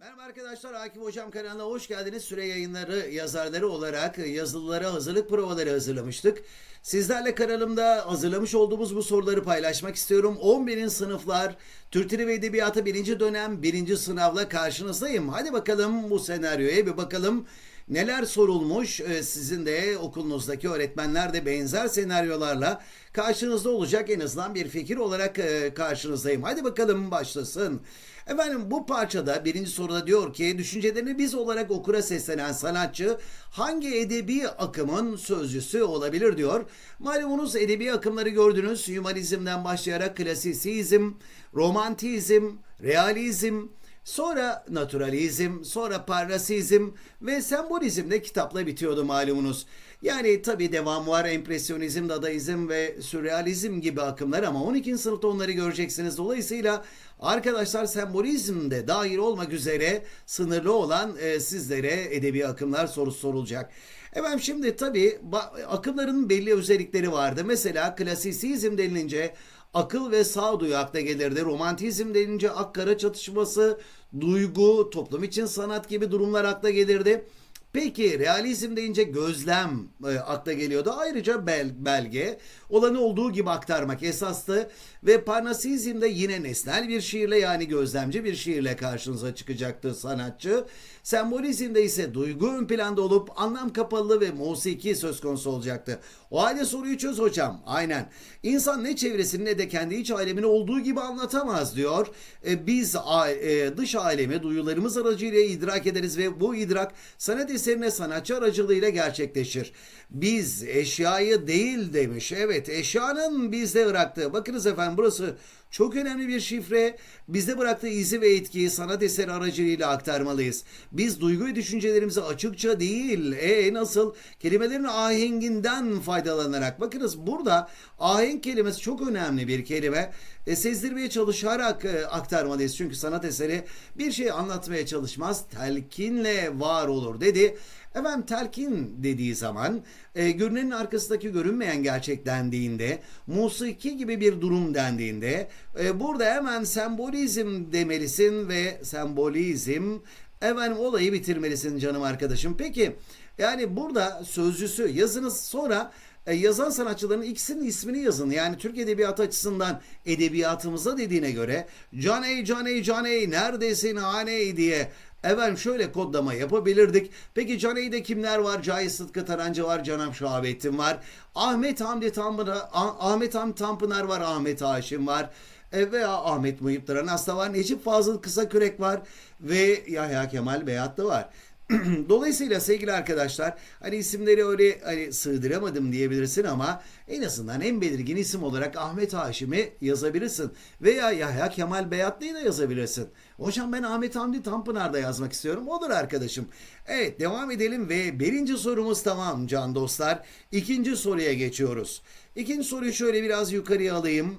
Merhaba arkadaşlar, Akif Hocam kanalına hoş geldiniz. Süre yayınları yazarları olarak yazılılara hazırlık provaları hazırlamıştık. Sizlerle kanalımda hazırlamış olduğumuz bu soruları paylaşmak istiyorum. 11. sınıflar Türk Dili ve Edebiyatı 1. dönem 1. sınavla karşınızdayım. Hadi bakalım bu senaryoya bir bakalım. Neler sorulmuş? Ee, Sizin de okulunuzdaki öğretmenler de benzer senaryolarla karşınızda olacak. En azından bir fikir olarak e, karşınızdayım. Hadi bakalım başlasın. Efendim bu parçada birinci soruda diyor ki düşüncelerini biz olarak okura seslenen sanatçı hangi edebi akımın sözcüsü olabilir diyor. Malumunuz edebi akımları gördünüz. Hümanizmden başlayarak klasisizm, romantizm, realizm, Sonra naturalizm, sonra parnasizm ve sembolizm de kitapla bitiyordu malumunuz. Yani tabi devam var empresyonizm, dadaizm ve sürrealizm gibi akımlar ama 12. sınıfta onları göreceksiniz. Dolayısıyla arkadaşlar sembolizm de dahil olmak üzere sınırlı olan e, sizlere edebi akımlar sorusu sorulacak. Efendim şimdi tabi akımların belli özellikleri vardı. Mesela klasisizm denilince akıl ve sağduyu akla gelirdi. Romantizm denince ak kara çatışması, duygu, toplum için sanat gibi durumlar akla gelirdi. Peki realizm deyince gözlem e, akla geliyordu. Ayrıca bel, belge olanı olduğu gibi aktarmak esastı. Ve Parnasizm'de yine nesnel bir şiirle yani gözlemci bir şiirle karşınıza çıkacaktı sanatçı. Sembolizmde ise duygu ön planda olup anlam kapalı ve musiki söz konusu olacaktı. O halde soruyu çöz hocam. Aynen. İnsan ne çevresini ne de kendi iç alemini olduğu gibi anlatamaz diyor. E, biz e, dış alemi duyularımız aracıyla idrak ederiz ve bu idrak sanat eserine sanatçı aracılığıyla gerçekleşir. Biz eşyayı değil demiş. Evet eşyanın bizde bıraktığı. Bakınız efendim burası çok önemli bir şifre. Bizde bıraktığı izi ve etkiyi sanat eseri aracılığıyla aktarmalıyız. Biz duygu ve düşüncelerimizi açıkça değil, e nasıl kelimelerin ahenginden faydalanarak. Bakınız burada ahenk kelimesi çok önemli bir kelime. E, sezdirmeye çalışarak e, aktarmalıyız. Çünkü sanat eseri bir şey anlatmaya çalışmaz, telkinle var olur dedi. Efendim telkin dediği zaman e, görünenin arkasındaki görünmeyen gerçek dendiğinde, musiki gibi bir durum dendiğinde e, burada hemen sembolizm demelisin ve sembolizm efendim olayı bitirmelisin canım arkadaşım. Peki yani burada sözcüsü yazınız sonra e, yazan sanatçıların ikisinin ismini yazın. Yani Türk Edebiyatı açısından edebiyatımıza dediğine göre Caney Caney Caney neredesin haney diye Efendim şöyle kodlama yapabilirdik. Peki Caney'de kimler var? Cahit Sıtkı Tarancı var, Canım Şahabettin var. Ahmet Hamdi Tanpınar, Ah- Ahmet Hamdi Tanpınar var, Ahmet Haşim var. E, veya Ahmet Muhip Duran Hasta var. Necip Fazıl Kısakürek var. Ve Yahya Kemal Beyatlı var. Dolayısıyla sevgili arkadaşlar hani isimleri öyle hani sığdıramadım diyebilirsin ama en azından en belirgin isim olarak Ahmet Haşim'i yazabilirsin. Veya Yahya Kemal Beyatlı'yı da yazabilirsin. Hocam ben Ahmet Hamdi Tanpınar'da yazmak istiyorum. Olur arkadaşım. Evet devam edelim ve birinci sorumuz tamam can dostlar. İkinci soruya geçiyoruz. İkinci soruyu şöyle biraz yukarıya alayım.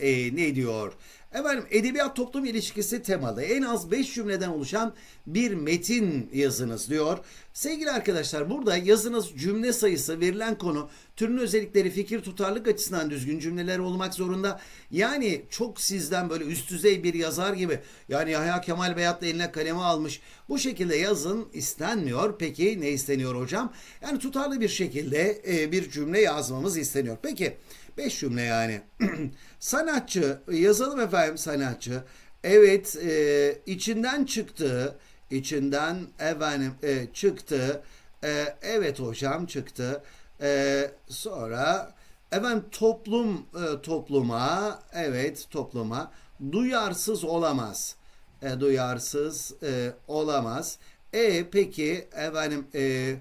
Ee, ne diyor? Efendim edebiyat toplum ilişkisi temalı en az 5 cümleden oluşan bir metin yazınız diyor. Sevgili arkadaşlar burada yazınız cümle sayısı verilen konu türün özellikleri fikir tutarlık açısından düzgün cümleler olmak zorunda. Yani çok sizden böyle üst düzey bir yazar gibi yani Yahya Kemal Beyatlı eline kaleme almış bu şekilde yazın istenmiyor. Peki ne isteniyor hocam? Yani tutarlı bir şekilde e, bir cümle yazmamız isteniyor. Peki Beş cümle yani. sanatçı, yazalım efendim sanatçı. Evet, e, içinden çıktı, içinden efendim e, çıktı. E, evet hocam çıktı. E, sonra efendim toplum e, topluma, evet topluma duyarsız olamaz. E, duyarsız e, olamaz. E peki efendim e,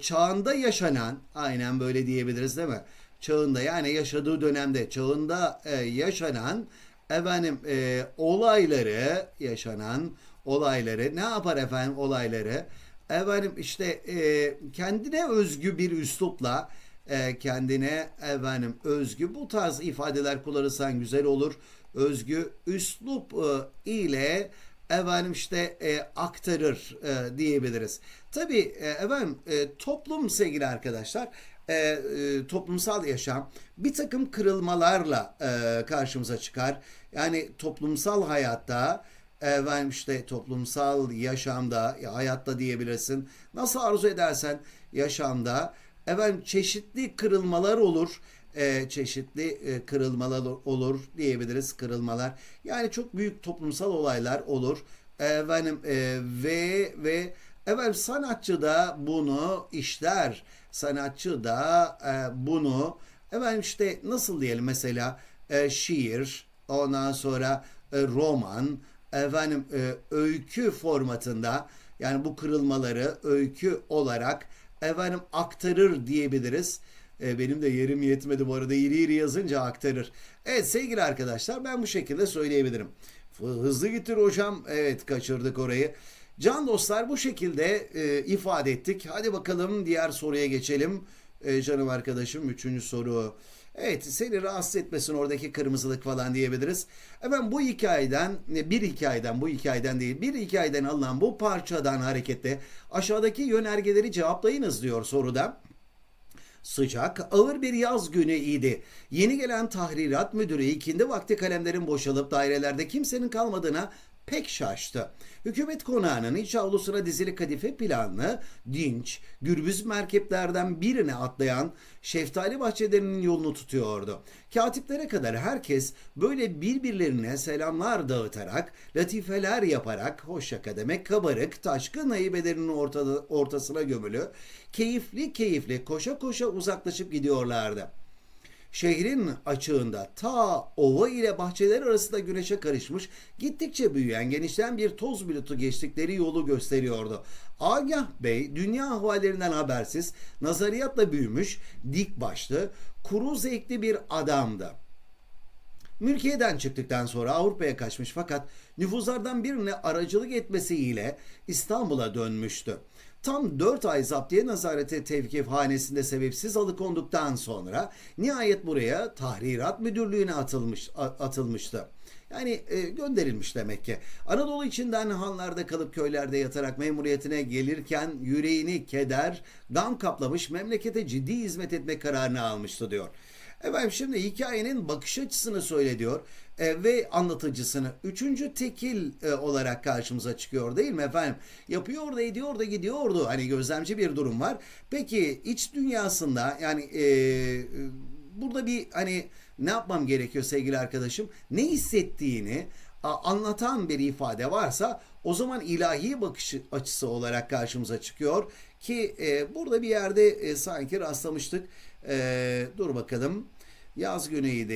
çağında yaşanan, aynen böyle diyebiliriz değil mi? çağında yani yaşadığı dönemde çağında e, yaşanan efendim e, olayları yaşanan olayları ne yapar efendim olayları efendim işte e, kendine özgü bir üslupla e, kendine efendim özgü bu tarz ifadeler kullanırsan güzel olur özgü üslup e, ile efendim işte e, aktarır e, diyebiliriz. Tabii e, efendim e, toplum sevgili arkadaşlar e, e, toplumsal yaşam bir takım kırılmalarla e, karşımıza çıkar. Yani toplumsal hayatta e, efendim işte toplumsal yaşamda, ya hayatta diyebilirsin. Nasıl arzu edersen yaşamda efendim çeşitli kırılmalar olur. Ee, çeşitli e, kırılmalar olur diyebiliriz kırılmalar. Yani çok büyük toplumsal olaylar olur. Efendim e, ve ve efendim sanatçı da bunu işler. Sanatçı da e, bunu efendim işte nasıl diyelim mesela e, şiir, ondan sonra e, roman, efendim e, öykü formatında yani bu kırılmaları öykü olarak efendim aktarır diyebiliriz. E, benim de yerim yetmedi bu arada iri iri yazınca aktarır. Evet sevgili arkadaşlar ben bu şekilde söyleyebilirim. Hızlı gitir hocam. Evet kaçırdık orayı. Can dostlar bu şekilde e, ifade ettik. Hadi bakalım diğer soruya geçelim. E, canım arkadaşım üçüncü soru. Evet seni rahatsız etmesin oradaki kırmızılık falan diyebiliriz. Efendim bu hikayeden bir hikayeden bu hikayeden değil bir hikayeden alınan bu parçadan hareketle aşağıdaki yönergeleri cevaplayınız diyor soruda. Sıcak, ağır bir yaz günü idi. Yeni gelen tahrirat müdürü ikindi vakti kalemlerin boşalıp dairelerde kimsenin kalmadığına pek şaştı. Hükümet konağının iç avlusuna dizili kadife planlı, dinç, gürbüz merkeplerden birine atlayan şeftali bahçelerinin yolunu tutuyordu. Katiplere kadar herkes böyle birbirlerine selamlar dağıtarak, latifeler yaparak, hoşçaka demek kabarık, taşkın haybelerinin ortada, ortasına gömülü, keyifli keyifli koşa koşa uzaklaşıp gidiyorlardı. Şehrin açığında ta ova ile bahçeler arasında güneşe karışmış gittikçe büyüyen genişleyen bir toz bulutu geçtikleri yolu gösteriyordu. Agah Bey dünya ahvallerinden habersiz nazariyatla büyümüş dik başlı kuru zevkli bir adamdı. Mülkiye'den çıktıktan sonra Avrupa'ya kaçmış fakat nüfuzlardan birine aracılık etmesiyle İstanbul'a dönmüştü. Tam 4 ay zaptiye nazareti tevkif hanesinde sebepsiz alıkonduktan sonra nihayet buraya tahrirat müdürlüğüne atılmış atılmıştı. Yani e, gönderilmiş demek ki. Anadolu içinden hanlarda kalıp köylerde yatarak memuriyetine gelirken yüreğini keder, gam kaplamış memlekete ciddi hizmet etme kararını almıştı diyor. Efendim şimdi hikayenin bakış açısını söylüyor e, ve anlatıcısını üçüncü tekil e, olarak karşımıza çıkıyor değil mi efendim? Yapıyor da ediyor da gidiyordu. Hani gözlemci bir durum var. Peki iç dünyasında yani e, burada bir hani ne yapmam gerekiyor sevgili arkadaşım? Ne hissettiğini anlatan bir ifade varsa o zaman ilahi bakış açısı olarak karşımıza çıkıyor ki e, burada bir yerde e, sanki rastlamıştık. E, dur bakalım. Yaz güneydi.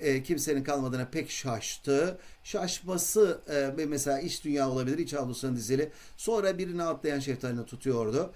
E, kimsenin kalmadığına pek şaştı. Şaşması e, mesela iç dünya olabilir. iç avlusuna dizili. Sonra birini atlayan şeftalini tutuyordu.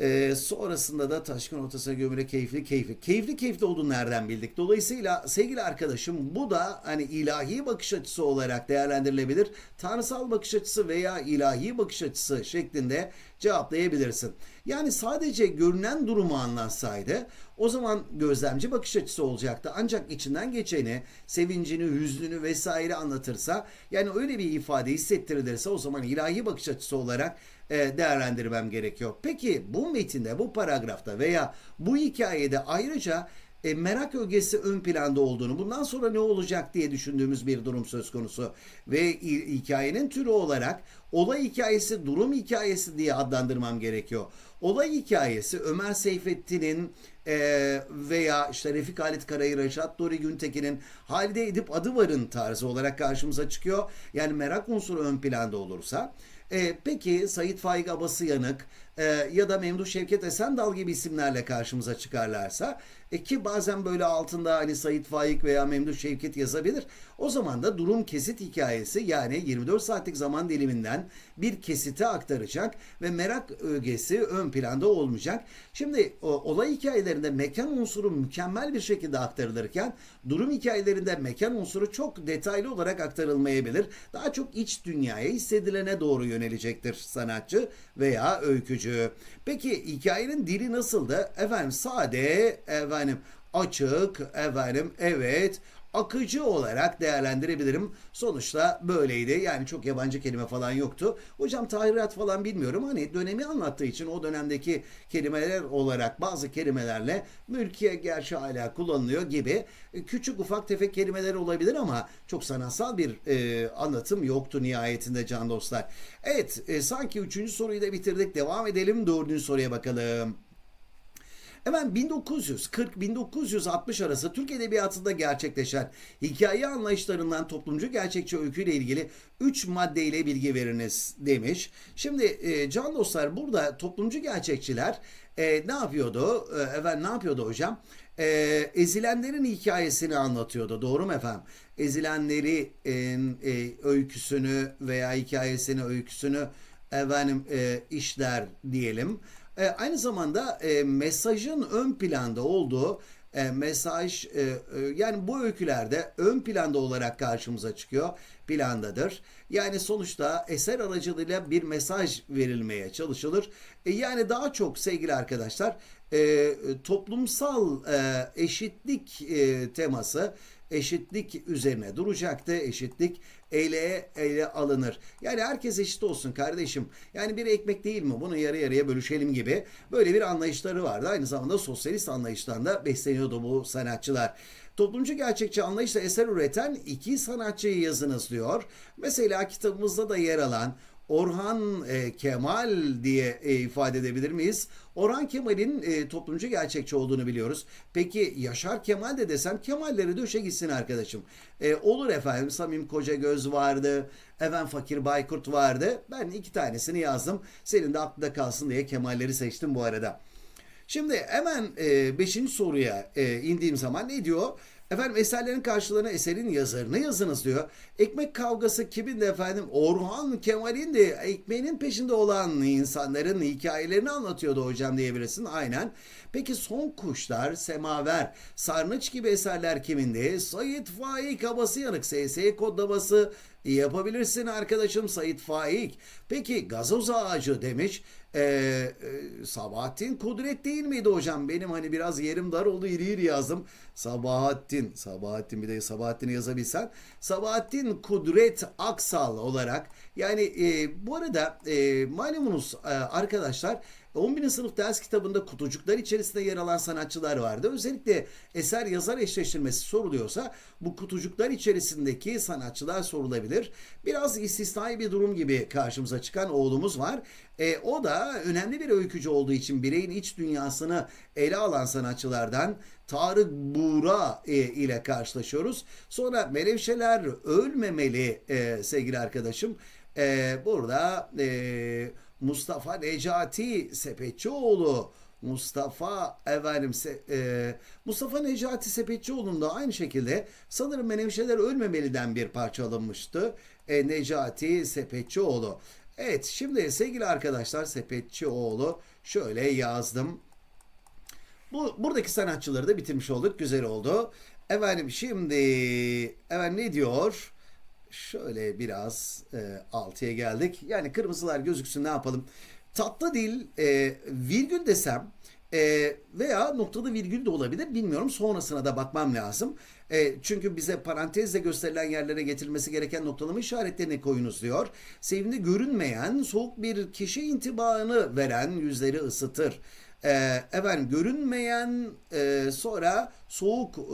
Ee, sonrasında da taşkın ortasına gömüle keyifli keyifli. Keyifli keyifli olduğunu nereden bildik? Dolayısıyla sevgili arkadaşım bu da hani ilahi bakış açısı olarak değerlendirilebilir. Tanrısal bakış açısı veya ilahi bakış açısı şeklinde cevaplayabilirsin. Yani sadece görünen durumu anlatsaydı o zaman gözlemci bakış açısı olacaktı. Ancak içinden geçeni, sevincini, hüznünü vesaire anlatırsa yani öyle bir ifade hissettirilirse o zaman ilahi bakış açısı olarak e, değerlendirmem gerekiyor. Peki bu metinde, bu paragrafta veya bu hikayede ayrıca e, merak ögesi ön planda olduğunu, bundan sonra ne olacak diye düşündüğümüz bir durum söz konusu. Ve hikayenin türü olarak olay hikayesi, durum hikayesi diye adlandırmam gerekiyor. Olay hikayesi Ömer Seyfettin'in e, veya işte Refik Halit Karayı, Reşat Nuri Güntekin'in Halide Edip Adıvar'ın tarzı olarak karşımıza çıkıyor. Yani merak unsuru ön planda olursa. E, peki Sayit Faik Abası Yanık e, ya da Memduh Şevket Esendal gibi isimlerle karşımıza çıkarlarsa e, ki bazen böyle altında hani Sayit Faik veya Memduh Şevket yazabilir. O zaman da durum kesit hikayesi yani 24 saatlik zaman diliminden bir kesite aktaracak ve merak ögesi ön planda olmayacak. Şimdi o, olay hikayelerinde mekan unsuru mükemmel bir şekilde aktarılırken durum hikayelerinde mekan unsuru çok detaylı olarak aktarılmayabilir. Daha çok iç dünyaya hissedilene doğru yönelecektir sanatçı veya öykücü. Peki hikayenin dili nasıldı? Efendim sade, efendim açık, efendim evet, akıcı olarak değerlendirebilirim. Sonuçta böyleydi. Yani çok yabancı kelime falan yoktu. Hocam tahirat falan bilmiyorum. Hani dönemi anlattığı için o dönemdeki kelimeler olarak bazı kelimelerle mülkiye gerçi hala kullanılıyor gibi küçük ufak tefek kelimeler olabilir ama çok sanatsal bir e, anlatım yoktu nihayetinde can dostlar. Evet e, sanki üçüncü soruyu da bitirdik. Devam edelim dördüncü soruya bakalım. Hemen 1940-1960 arası Türk Edebiyatı'nda gerçekleşen hikaye anlayışlarından toplumcu gerçekçi öyküyle ilgili 3 maddeyle bilgi veriniz demiş. Şimdi e, can dostlar burada toplumcu gerçekçiler e, ne yapıyordu? E, efendim ne yapıyordu hocam? E, ezilenlerin hikayesini anlatıyordu. Doğru mu efendim? Ezilenlerin e, öyküsünü veya hikayesini, öyküsünü efendim e, işler diyelim. E, aynı zamanda e, mesajın ön planda olduğu e, mesaj e, e, yani bu öykülerde ön planda olarak karşımıza çıkıyor plandadır. Yani sonuçta eser aracılığıyla bir mesaj verilmeye çalışılır. E, yani daha çok sevgili arkadaşlar e, toplumsal e, eşitlik e, teması eşitlik üzerine duracaktı. Eşitlik ele ele alınır. Yani herkes eşit olsun kardeşim. Yani bir ekmek değil mi? Bunu yarı yarıya bölüşelim gibi. Böyle bir anlayışları vardı. Aynı zamanda sosyalist anlayıştan da besleniyordu bu sanatçılar. Toplumcu gerçekçi anlayışla eser üreten iki sanatçıyı yazınız diyor. Mesela kitabımızda da yer alan Orhan e, Kemal diye e, ifade edebilir miyiz? Orhan Kemal'in e, toplumcu gerçekçi olduğunu biliyoruz. Peki Yaşar Kemal de desem Kemalleri döşe gitsin arkadaşım. E, olur efendim Samim Kocagöz vardı. Efendim Fakir Baykurt vardı. Ben iki tanesini yazdım. Senin de aklında kalsın diye Kemalleri seçtim bu arada. Şimdi hemen 5. E, soruya e, indiğim zaman ne diyor? Efendim eserlerin karşılığına eserin yazarını yazınız diyor. Ekmek kavgası kimin de efendim? Orhan Kemal'in de ekmeğinin peşinde olan insanların hikayelerini anlatıyordu hocam diyebilirsin. Aynen. Peki son kuşlar, semaver, sarnıç gibi eserler kimindi? Sayit Faik Abası Yanık, SS kodlaması yapabilirsin arkadaşım Sayit Faik. Peki gazoz ağacı demiş. Ee, e, Sabahattin Kudret değil miydi hocam? Benim hani biraz yerim dar oldu iri iri yazdım. Sabahattin, Sabahattin bir de Sabahattin'i yazabilsen. Sabahattin Kudret Aksal olarak yani e, bu arada e, malumunuz e, arkadaşlar 11. sınıf ders kitabında kutucuklar içerisinde yer alan sanatçılar vardı. Özellikle eser yazar eşleştirmesi soruluyorsa bu kutucuklar içerisindeki sanatçılar sorulabilir. Biraz istisnai bir durum gibi karşımıza çıkan oğlumuz var. E, o da önemli bir öykücü olduğu için bireyin iç dünyasını ele alan sanatçılardan Tarık Buğra e, ile karşılaşıyoruz. Sonra Melevşeler ölmemeli e, sevgili arkadaşım. E, burada e, Mustafa Necati Sepetçioğlu Mustafa efendim e, Mustafa Necati Sepetçioğlu'nun da aynı şekilde sanırım Menevşeler Ölmemeli'den bir parça alınmıştı. E, Necati Sepetçioğlu. Evet şimdi sevgili arkadaşlar Sepetçioğlu şöyle yazdım. Bu buradaki sanatçıları da bitirmiş olduk. Güzel oldu. Efendim şimdi efendim ne diyor? Şöyle biraz e, geldik. Yani kırmızılar gözüksün ne yapalım? Tatlı dil e, virgül desem e, veya noktalı virgül de olabilir bilmiyorum. Sonrasına da bakmam lazım. E, çünkü bize parantezle gösterilen yerlere getirilmesi gereken noktalama işaretlerini koyunuz diyor. Sevimli görünmeyen soğuk bir kişi intibaını veren yüzleri ısıtır. E, efendim görünmeyen e, sonra soğuk e,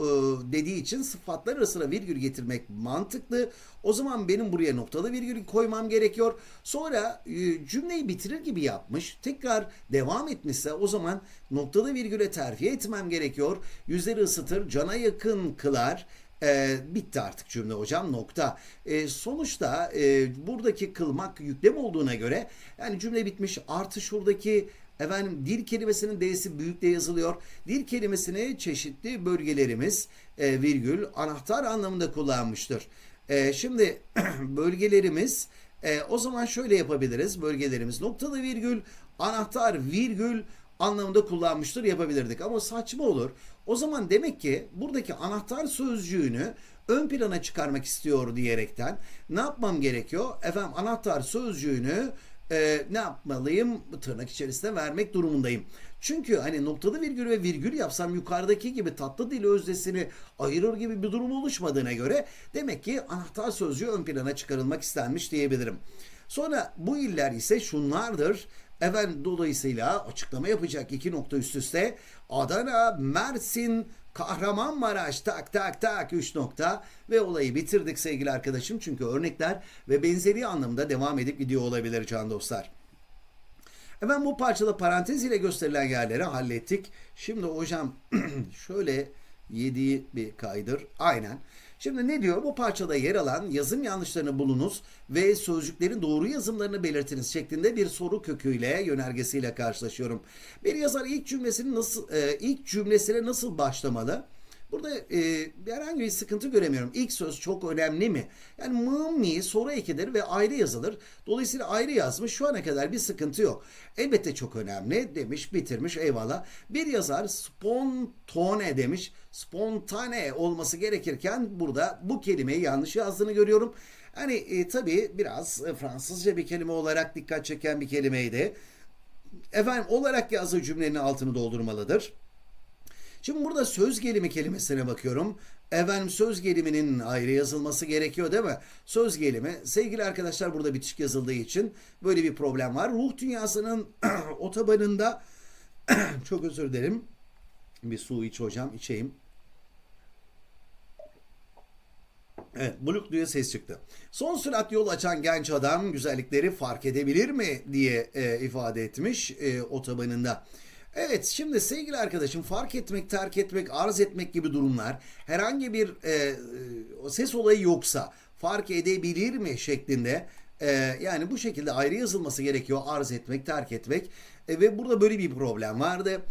dediği için sıfatlar arasına virgül getirmek mantıklı. O zaman benim buraya noktalı virgül koymam gerekiyor. Sonra e, cümleyi bitirir gibi yapmış. Tekrar devam etmişse o zaman noktalı virgüle terfi etmem gerekiyor. Yüzleri ısıtır, cana yakın kılar. E, bitti artık cümle hocam nokta. E, sonuçta e, buradaki kılmak yüklem olduğuna göre yani cümle bitmiş artı şuradaki Efendim dil kelimesinin D'si büyükle yazılıyor. Dil kelimesini çeşitli bölgelerimiz e, virgül anahtar anlamında kullanmıştır. E, şimdi bölgelerimiz e, o zaman şöyle yapabiliriz. Bölgelerimiz noktalı virgül anahtar virgül anlamında kullanmıştır yapabilirdik. Ama saçma olur. O zaman demek ki buradaki anahtar sözcüğünü ön plana çıkarmak istiyor diyerekten ne yapmam gerekiyor? Efendim anahtar sözcüğünü e, ne yapmalıyım? Tırnak içerisinde vermek durumundayım. Çünkü hani noktalı virgül ve virgül yapsam yukarıdaki gibi tatlı dil özdesini ayırır gibi bir durum oluşmadığına göre demek ki anahtar sözcüğü ön plana çıkarılmak istenmiş diyebilirim. Sonra bu iller ise şunlardır. Efendim dolayısıyla açıklama yapacak iki nokta üst üste. Adana, Mersin, Kahramanmaraş tak tak tak 3 nokta ve olayı bitirdik sevgili arkadaşım. Çünkü örnekler ve benzeri anlamda devam edip gidiyor olabilir can dostlar. Hemen bu parçada parantez ile gösterilen yerleri hallettik. Şimdi hocam şöyle 7'yi bir kaydır. Aynen. Şimdi ne diyor? Bu parçada yer alan yazım yanlışlarını bulunuz ve sözcüklerin doğru yazımlarını belirtiniz şeklinde bir soru köküyle yönergesiyle karşılaşıyorum. Bir yazar ilk cümlesini nasıl e, ilk cümlesine nasıl başlamalı? Burada e, herhangi bir sıkıntı göremiyorum. İlk söz çok önemli mi? Yani mı mi soru ekidir ve ayrı yazılır. Dolayısıyla ayrı yazmış. Şu ana kadar bir sıkıntı yok. Elbette çok önemli demiş, bitirmiş eyvallah. Bir yazar spontane demiş. Spontane olması gerekirken burada bu kelimeyi yanlış yazdığını görüyorum. Hani e, tabii biraz e, Fransızca bir kelime olarak dikkat çeken bir kelimeydi. Efendim olarak yazdığı cümlenin altını doldurmalıdır. Şimdi burada söz gelimi kelimesine bakıyorum. Efendim söz geliminin ayrı yazılması gerekiyor değil mi? Söz gelimi sevgili arkadaşlar burada bitişik yazıldığı için böyle bir problem var. Ruh dünyasının otobanında çok özür dilerim. Bir su iç hocam içeyim. Evet, Bluk diye ses çıktı. Son sürat yol açan genç adam güzellikleri fark edebilir mi diye e, ifade etmiş e, otobanında. Evet şimdi sevgili arkadaşım fark etmek, terk etmek, arz etmek gibi durumlar herhangi bir e, e, ses olayı yoksa fark edebilir mi şeklinde e, yani bu şekilde ayrı yazılması gerekiyor arz etmek, terk etmek E, ve burada böyle bir problem vardı.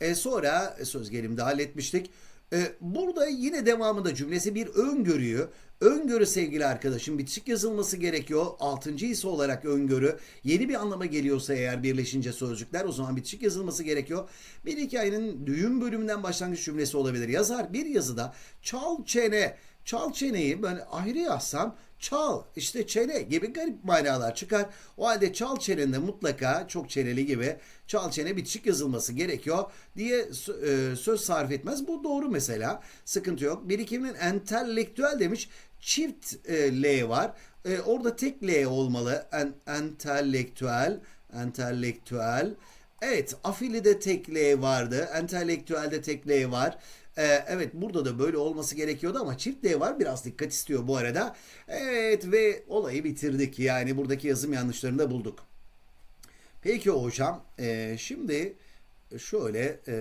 E, sonra söz gelimde halletmiştik. E, burada yine devamında cümlesi bir öngörüyü Öngörü sevgili arkadaşım bitişik yazılması gerekiyor. Altıncı ise olarak öngörü. Yeni bir anlama geliyorsa eğer birleşince sözcükler o zaman bitişik yazılması gerekiyor. Bir hikayenin düğüm bölümünden başlangıç cümlesi olabilir. Yazar bir yazıda çal çene Çal çeneyi ben ayrı yazsam çal işte çene gibi garip manalar çıkar. O halde çal çenende mutlaka çok çeneli gibi çal çene bitişik yazılması gerekiyor diye e, söz sarf etmez. Bu doğru mesela. Sıkıntı yok. Birikimin entelektüel demiş. Çift e, L var. E, orada tek L olmalı. En, entelektüel, entelektüel. Evet, afilide tek L vardı. Entelektüelde tek L var. Ee, evet burada da böyle olması gerekiyordu ama çift D var biraz dikkat istiyor bu arada. Evet ve olayı bitirdik yani buradaki yazım yanlışlarını da bulduk. Peki hocam e, şimdi şöyle e,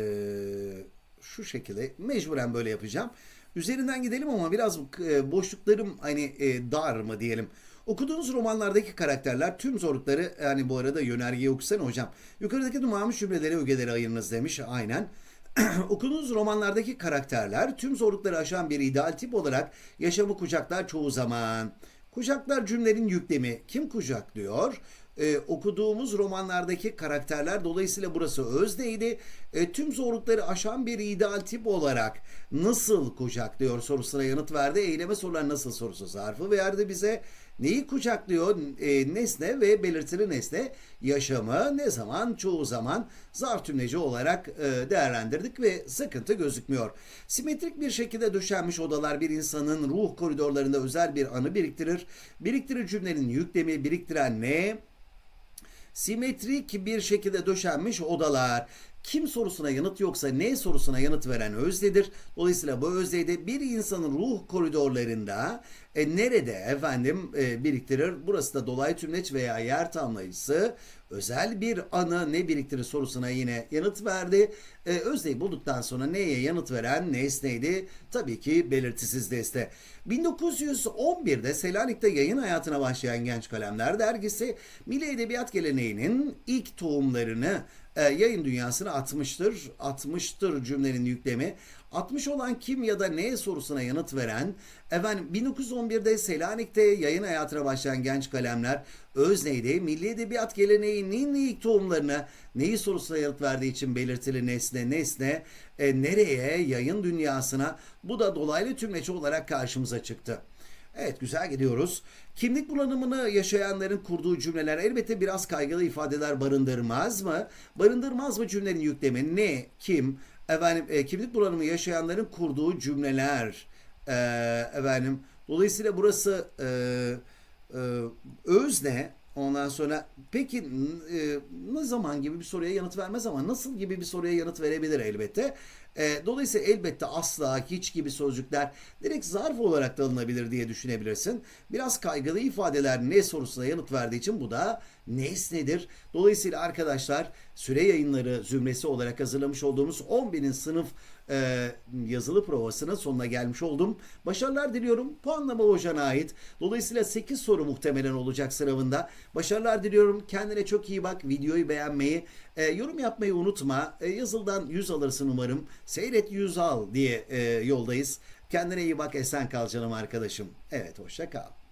şu şekilde mecburen böyle yapacağım. Üzerinden gidelim ama biraz e, boşluklarım hani e, dar mı diyelim. Okuduğunuz romanlardaki karakterler tüm zorlukları yani bu arada yönergeyi okusana hocam. Yukarıdaki numarmış cümleleri ögeleri ayırınız demiş aynen. Okuduğunuz romanlardaki karakterler tüm zorlukları aşan bir ideal tip olarak yaşamı kucaklar çoğu zaman. Kucaklar cümlenin yüklemi. Kim kucaklıyor? Ee, okuduğumuz romanlardaki karakterler dolayısıyla burası özdeydi. Ee, tüm zorlukları aşan bir ideal tip olarak nasıl kucaklıyor sorusuna yanıt verdi. Eyleme sorular nasıl sorusu zarfı verdi bize. Neyi kucaklıyor? E, nesne ve belirtili nesne yaşamı ne zaman çoğu zaman zarf tümleci olarak e, değerlendirdik ve sıkıntı gözükmüyor. Simetrik bir şekilde döşenmiş odalar bir insanın ruh koridorlarında özel bir anı biriktirir. Biriktirir cümlenin yüklemi biriktiren ne? Simetrik bir şekilde döşenmiş odalar kim sorusuna yanıt yoksa ne sorusuna yanıt veren özdedir. Dolayısıyla bu özdeyde bir insanın ruh koridorlarında e, nerede efendim e, biriktirir? Burası da dolayı tümleç veya yer tamlayıcısı özel bir anı ne biriktirir sorusuna yine yanıt verdi. E, özdeyi bulduktan sonra neye yanıt veren nesneydi? Tabii ki belirtisiz deste. 1911'de Selanik'te yayın hayatına başlayan Genç Kalemler dergisi Milli Edebiyat geleneğinin ilk tohumlarını e, yayın dünyasına atmıştır. Atmıştır cümlenin yüklemi. 60 olan kim ya da ne sorusuna yanıt veren, efendim 1911'de Selanik'te yayın hayatına başlayan genç kalemler Özney'de Milli Edebiyat geleneğinin ilk tohumlarına neyi sorusuna yanıt verdiği için belirtili nesne nesne e, nereye yayın dünyasına bu da dolaylı tümleç olarak karşımıza çıktı. Evet güzel gidiyoruz. Kimlik bulanımını yaşayanların kurduğu cümleler elbette biraz kaygılı ifadeler barındırmaz mı? Barındırmaz mı cümlenin yüklemi? Ne? Kim? Efendim e, kimlik bulanımı yaşayanların kurduğu cümleler. E, efendim dolayısıyla burası e, e, özne ondan sonra peki e, ne zaman gibi bir soruya yanıt vermez ama nasıl gibi bir soruya yanıt verebilir elbette. E, dolayısıyla elbette asla hiç gibi sözcükler direkt zarf olarak da alınabilir diye düşünebilirsin. Biraz kaygılı ifadeler ne sorusuna yanıt verdiği için bu da nesnedir. Dolayısıyla arkadaşlar süre yayınları zümresi olarak hazırlamış olduğumuz 11'in sınıf e, yazılı provasının sonuna gelmiş oldum. Başarılar diliyorum. Puanlama hocana ait. Dolayısıyla 8 soru muhtemelen olacak sınavında. Başarılar diliyorum. Kendine çok iyi bak. Videoyu beğenmeyi, e, yorum yapmayı unutma. E, yazıldan 100 alırsın umarım. Seyret 100 al diye e, yoldayız. Kendine iyi bak. Esen kal canım arkadaşım. Evet hoşça kal.